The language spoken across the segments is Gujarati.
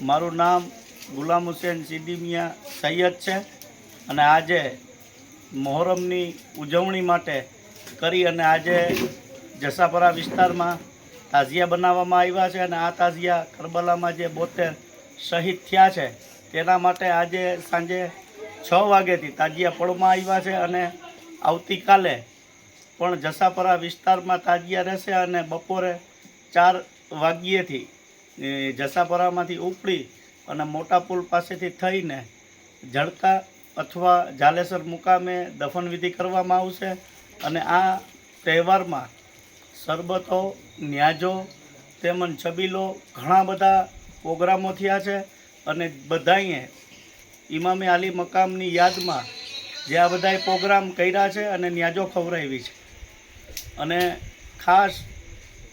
મારું નામ ગુલામ હુસેન સિદ્દી મિયા સૈયદ છે અને આજે મહોરમની ઉજવણી માટે કરી અને આજે જસાપરા વિસ્તારમાં તાજિયા બનાવવામાં આવ્યા છે અને આ તાજિયા કરબલામાં જે બોતેર શહીદ થયા છે, તેના માટે આજે સાંજે છ વાગ્યાથી તાજિયા પડવામાં આવ્યા છે અને આવતીકાલે પણ જસાપરા વિસ્તારમાં તાજિયા રહેશે અને બપોરે ચાર વાગ્યેથી જસાપરામાંથી ઉપડી અને મોટા પુલ પાસેથી થઈને જળકા અથવા જાલેસર મુકામે દફનવિધિ કરવામાં આવશે અને આ તહેવારમાં શરબતો, ન્યાજો તેમજ છબીલો ઘણા બધા પ્રોગ્રામો થયા છે અને બધાએ ઇમામે આલી મકામની યાદમાં જે આ બધાએ પ્રોગ્રામ કર્યા છે અને ન્યાજો ખવડાવી છે. અને ખાસ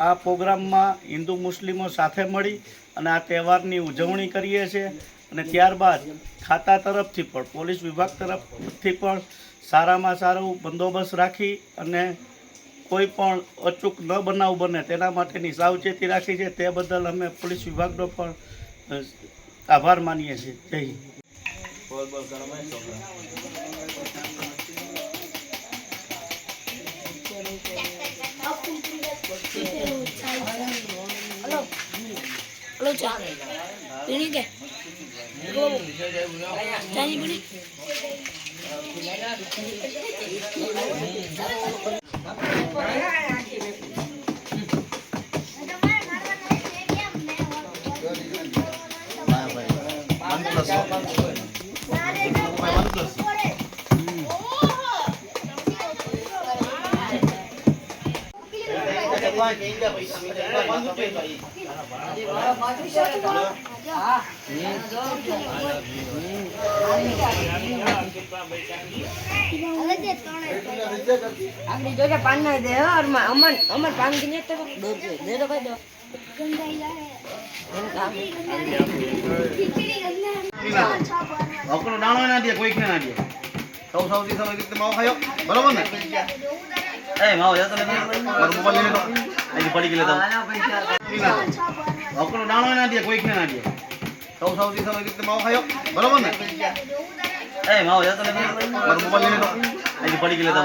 આ પ્રોગ્રામમાં હિન્દુ મુસ્લિમો સાથે મળી અને આ તહેવારની ઉજવણી કરીએ છીએ અને ત્યારબાદ ખાતા તરફથી પણ, પોલીસ વિભાગ તરફથી પણ સારામાં સારું બંદોબસ્ત રાખી અને કોઈ પણ અચૂક ન બનાવ બને તેના માટેની સાવચેતી રાખી છે. તે બદલ અમે પોલીસ વિભાગનો પણ આભાર માનીએ છીએ. જય હિન્દ. ஹலோ சார் இருங்க தனி பண்ணி One plus one. One plus. પાન ના દે અમન અમન પાન નહીં તો દો દે દે ભાઈ દો એમ દાણો ના દે કોઈક ના દે સૌ સૌથી સમય માવો ખાયો? બરોબર ને? એ માવો જા તમે. મારો મોબાઈલ લઈ લો. ગયેલો તો. અકનો દાણો ના દે કોઈક ના દે. સૌ સૌથી સમય રીતે માવો ખાયો. બરાબર ને? એ માવો જા તમે મારો મોબાઈલ લઈ લો અહીં પડી ગયેલો